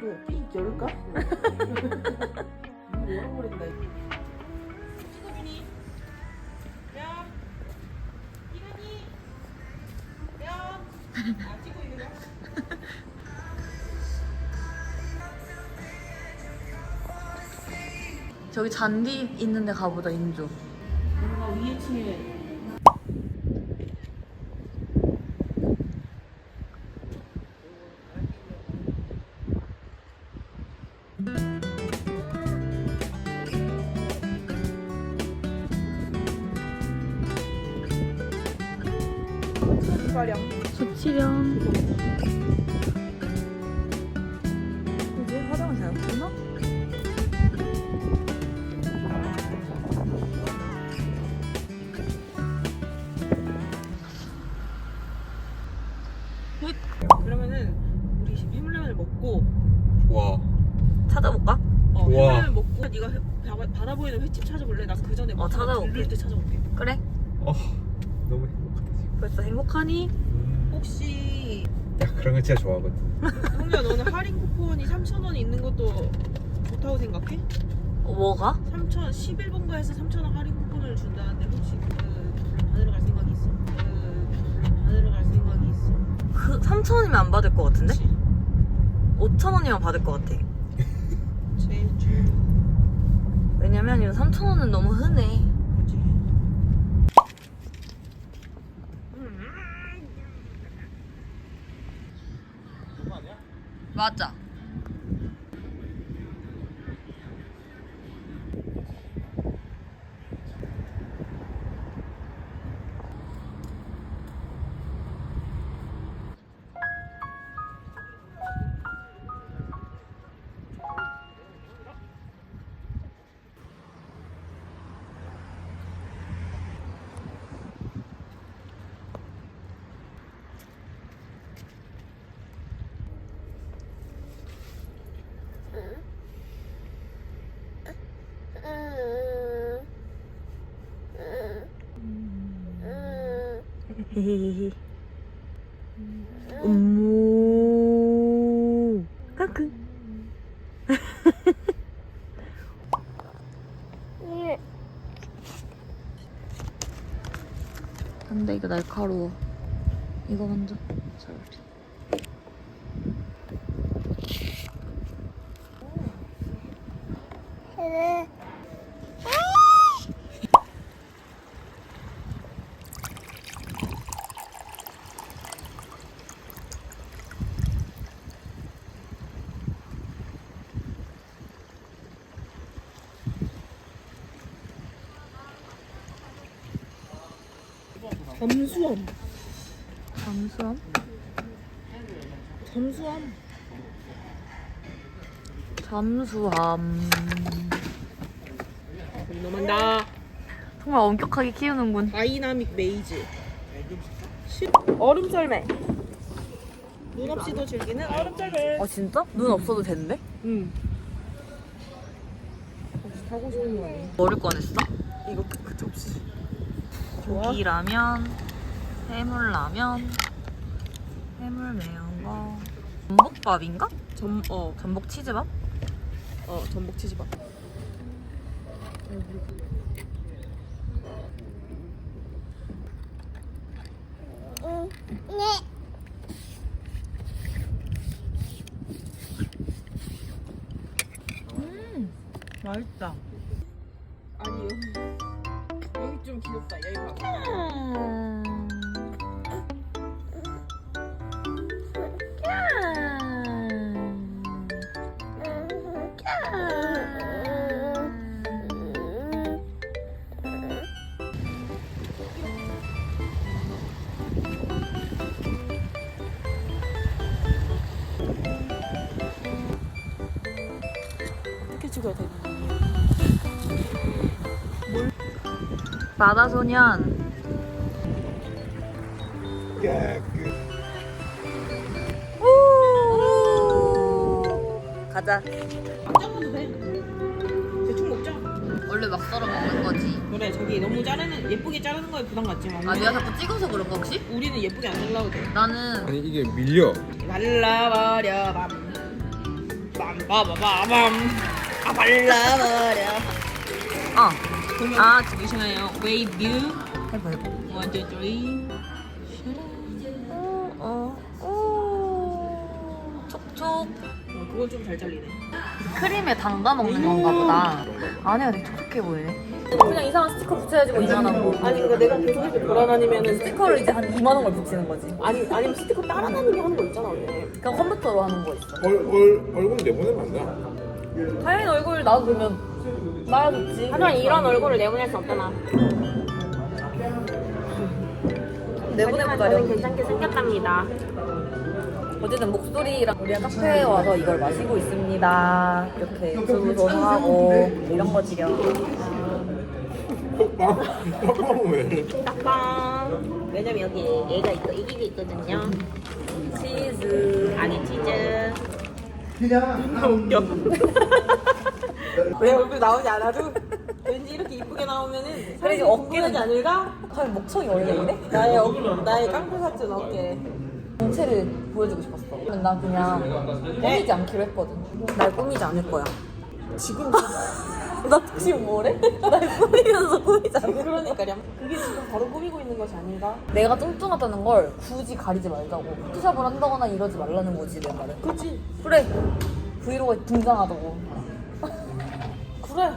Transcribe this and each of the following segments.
소리야? 삐 열까? 열어버린다. 찍어주니? 야, 이러니? 야, 아 찍고 있는 거야? 저기 잔디 있는데 가보자 인조. 뭔가 위에 층에 찾아볼게. 들를 때 찾아볼게. 그래. 어, 너무 행복하다 지금 벌써 행복하니? 음. 혹시 야 그런 거 진짜 좋아하거든 형규야 너는 할인 쿠폰이 3,000원 있는 것도 좋다고 생각해? 어, 뭐가? 3,000 11번가에서 3,000원 할인 쿠폰을 준다는데 혹시 그 받으러 갈 생각이 있어? 그 받으러 갈 생각이 있어? 그 3,000원이면 안 받을 것 같은데? 그치? 5,000원이면 받을 것 같아. 왜냐면 이거 3,000원은 너무 흔해. 맞아. 헤헤헤. 음모. 까크. 근데 이거 날카로워. 이거 먼저. 잘. 잠수함 잠수함? 잠수함 잠수함. 너만다 정말 엄격하게 키우는군. 다이나믹 메이즈 얼음 썰매 눈 없이도 즐기는 얼음 썰매 어 진짜? 눈 없어도 된대? 응 혹시 타고 싶은 거 아니야? 뭐를 꺼냈어? 이거 그, 그 접시? 고기 라면, 해물 라면, 해물 매운 거, 전복밥인가? 전, 어, 전복 치즈밥? 어 전복 치즈밥 맛있다. 아니 여기 여기 좀 귀엽다 여기 봐 바다소년. 우! 가자. 안 잘라도 돼 대충 먹자 원래 막 썰어 먹는 거지. 그래 저기 너무 자르는 예쁘게 자르는 거에 부담 갖지 마 아, 네가 자꾸 찍어서 그런 거 혹시? 우리는 예쁘게 안 잘라도 돼 나는 아니 이게 밀려 말라버려 밤 빰빠바바밤 아 발라버려 아 아 들으시나요? Wave view. 해봐 해봐 One, two, three. 어, 오, 촉촉. 어, 그건 좀 잘 잘리네. 크림에 담가 먹는 건가 보다. 안에가 되게 촉촉해 보이네. 그냥 이상한 스티커 붙여야지고 이만하고 아니 그러니까 내가 계속 이렇게 돌아다니면은 스티커를 이제 한 2만 원을 붙이는 거지. 아니 아니면 스티커 따라다니게 하는 거 있잖아 원래. 그냥 컴퓨터로 하는 거 있어. 얼, 얼, 얼굴 내보내면 안 돼? 당연히 얼굴 나도 그러면 나야겠지. 하지만 이런 얼굴을 내보낼 수 없잖아. 내보내보자 괜찮게 생겼답니다. 어쨌든 목소리랑 우리가 카페에 와서 이걸 마시고 있습니다. 이렇게 유튜브도 하고 이런 거지요. 빵, 빵 왜? 딱빵 왜냐면 여기 얘가 있고 이게 있거든요. 치즈. 안에 치즈. 웃겨 왜 얼굴 나오지 않아도 왠지 이렇게 이쁘게 나오면은 사람이 어깨는- 않을까? 과연 목청이 원래 이래? 나의 어깨 나의 깡패 같은 어깨. 정체를 보여주고 싶었어. 난 그냥 꾸미지 않기로 했거든. 날 꾸미지 않을 거야. 지금 나 지금 뭐래? 날 꾸미면서 꾸미지 않을 거야. 그러니까요 그게 지금 바로 꾸미고 있는 것이 아닌가? 내가 뚱뚱하다는 걸 굳이 가리지 말자고. 포토샵을 한다거나 이러지 말라는 거지 내 말은. 그치. 그래. 브이로그에 등장하다고 그래.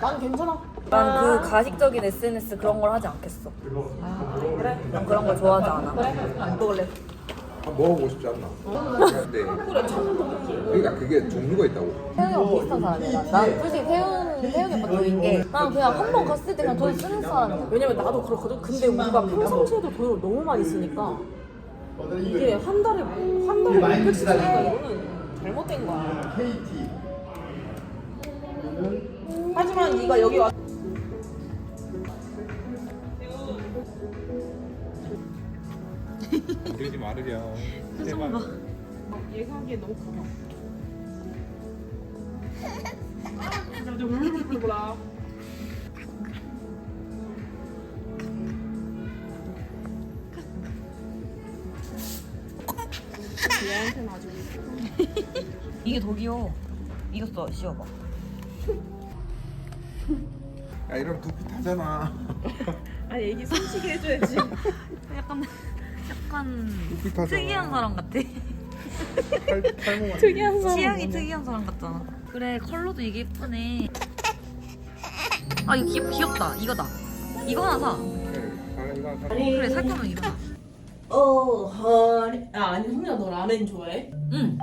난 괜찮아. 난 그 가식적인 SNS 그런 걸 하지 않겠어. 그래? 난 그런 걸 좋아하지 않아. 그래? 안 먹을래. 아, 먹어보고 싶지 않나? 근데 그러니까 그게 종류가 있다고. 태훈이랑 비슷한 사람이야 난. 난 솔직히 태훈, 태훈이 오빠 도인 게 난 그냥 한 번 갔을 때 그냥 돈 쓰는 사람이야. 왜냐면 나도 그렇거든. 근데 우리가 평상시에도 돈을 너무 많이 쓰니까 이게 한 달에 한 달에 많이 500씩 쓰니까. 이거는 잘못된 거야. KT 하지만 네가 여기 와. 그러지 말으렴. 표정 봐. 얘기하기에 너무 커 진짜 울울울 몰라. 얘한테는 아주 이게 더 귀여워. 이거 써 씌워봐 야 이러면 두피 타잖아. 아니 얘기 솔직히 해줘야지. 약간 약간 두피 타잖아. 특이한 사람 같아. 탈, 탈모 같은 특이한 사람 취향이 특이한 사람 같잖아. 그래 컬러도 이게 예쁘네. 아 이거 귀, 귀엽다. 이거다. 이거 하나 사. 아, 이거 한 그래 살 거면 이거 사. 어 허리 아 아니 성민아 너 라멘 좋아해? 응.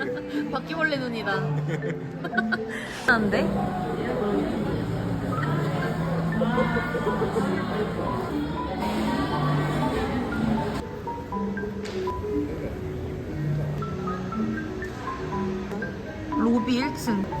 바퀴벌레 눈이다. 안돼? 로비 1층.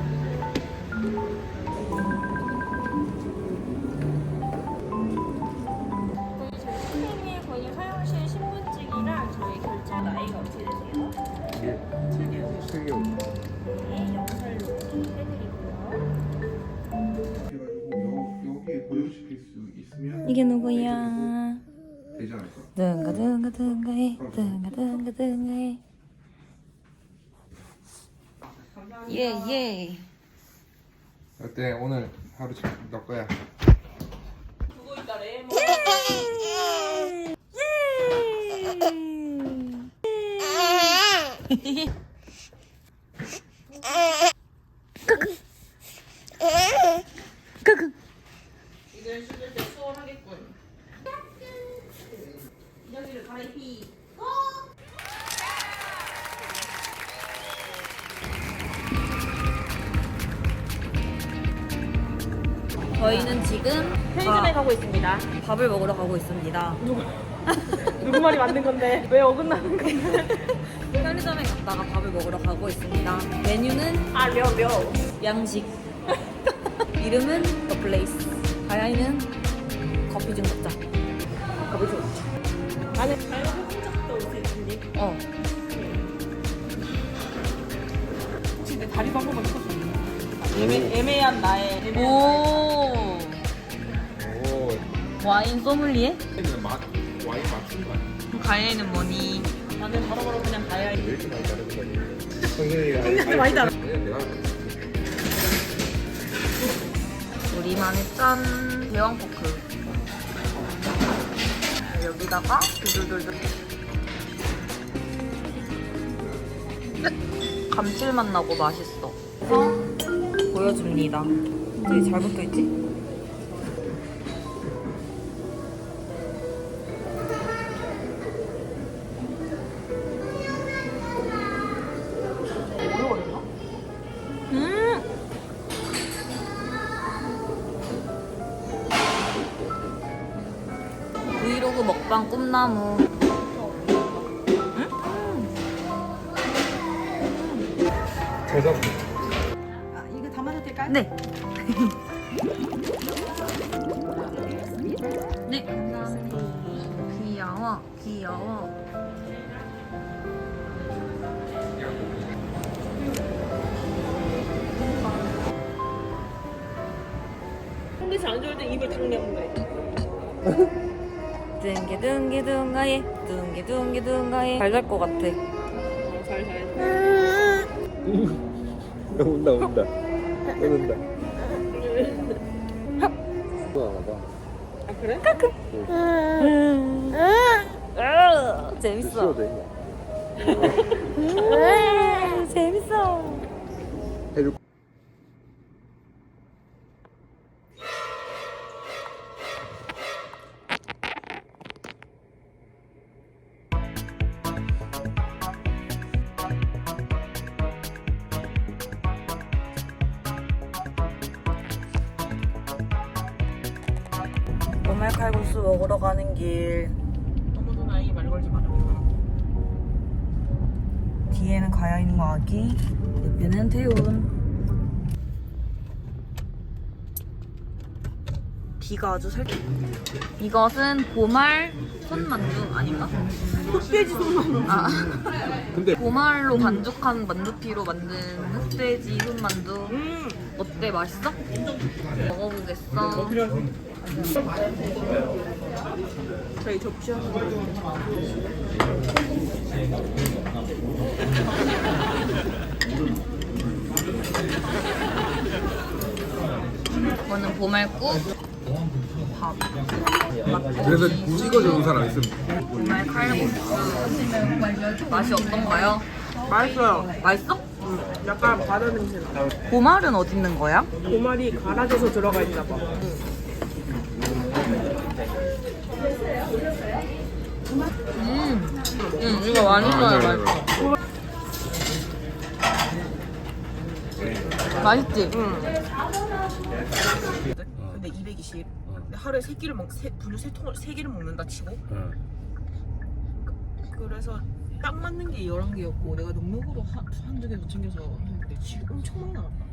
이게 누구야? 되지 않을까? 든가 든가 든가해. 든가 든가 든가해. 예예. 어때? 오늘 하루 너 거야? 그거 죽을 때 수월하겠군. 이정이를 갈아입히 저희는 지금 편의점에 가고 있습니다. 밥을 먹으러 가고 있습니다. 누구 말이 맞는 건데 왜 어긋나는 건데? 편의점에 갔다가 밥을 먹으러 가고 있습니다. 메뉴는 아 려려 양식. 이름은 The Place. 가야이는 커피 좀 먹자. 커피 좀 먹자. 나는 혼자 갔다 올수 있는데 어. 혹시 내 다리 한 번만 쳐줘. 애매, 애매한 나의 애매한 오. 오, 와인 소믈리에? 맛 와인 맞춘 거 아니야? 가야이는 뭐니? 나는 바로바로 그냥 가야 왜 이렇게 많이 다른 거야? 성현이가 성현이한테 많이 다르- 내가 우리만의 짠 대왕 포크. 여기다가 두두두두. 감칠맛 나고 맛있어. 보여줍니다. 되게 잘 붙어 있지? 꿈나무. 대박. 아, 이거 담아도 될까요? 네. 네, 감사합니다. 귀여워, 귀여워. 컨디션 안 좋을 때 입을 탁 내면 돼 둥게둥게둥가예, 둥게둥게둥가예. 잘잘 것 같아. 잘잘 온다 온다. 온다. 봐. 아 그래? 으, 재밌어. 으, 재밌어. 보말 칼국수 먹으러 가는 길. 아무도 나에게 말 걸지 마라. 뒤에는 가야인과 아기, 옆에는 태훈. 비가 아주 살짝. 이것은 보말 손만두 아닌가? 흑돼지 손만 아, 근데 보말로 반죽한 만두피로 만든 흑돼지 손만두. 음 어때? 맛있어? 먹어보겠어. 저희 접시 하나 이거는 보말국, 밥, 그래서 찍어주는 사람 있으면 보말 칼국수. 맛이 어떤가요? 맛있어요 맛있어? 약간 바다 냄새 나 보말은 어디 있는 거야? 고말이 갈아져서 들어가 있나 봐 음, 음 이거 맛있어요, 맛있어. 맛있지? 근데 220 근데 하루에 세 끼를 먹 세, 분유 세 통을 세 개를 먹는다 치고? 그래서 딱 맞는 게 11개였고 내가 넉넉으로 한, 한두 개더 챙겨서 했는데 지금 엄청 많이 나왔다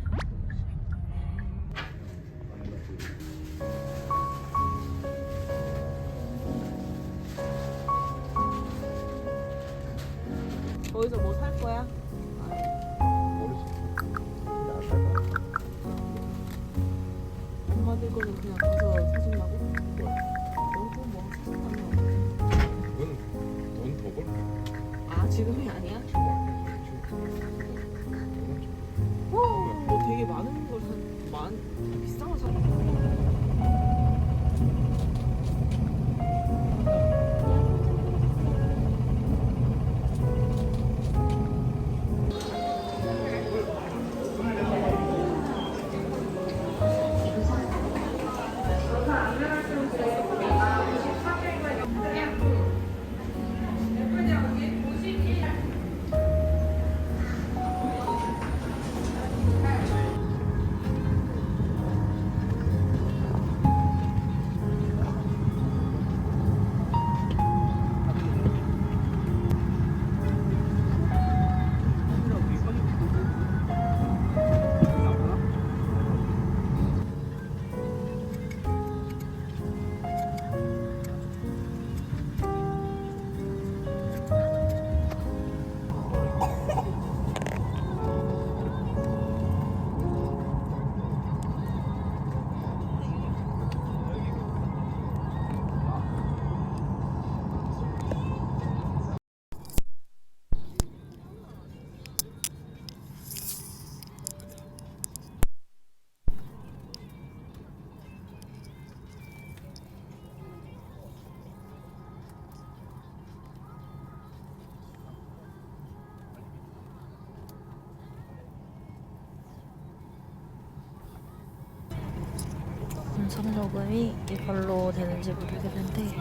등록금이 이걸로 되는지 모르겠는데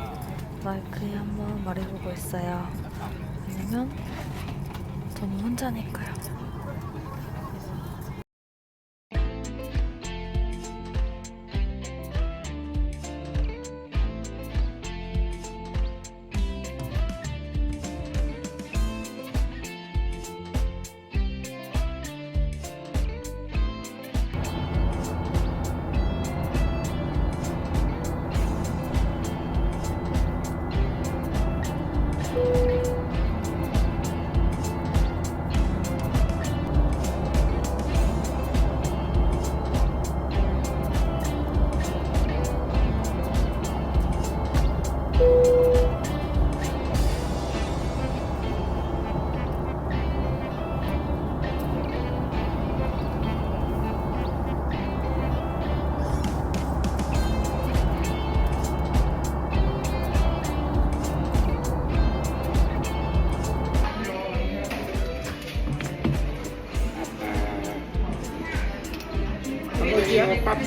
마이크에 한번 말해보고 있어요. 왜냐면 저는 혼자니까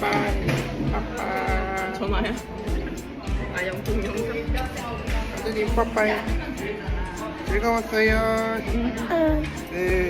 요. 어디야? 빠빠. 빠빠. 전화야? 아, 영통, 영통. 아드님 빠빠이 즐거웠어요 네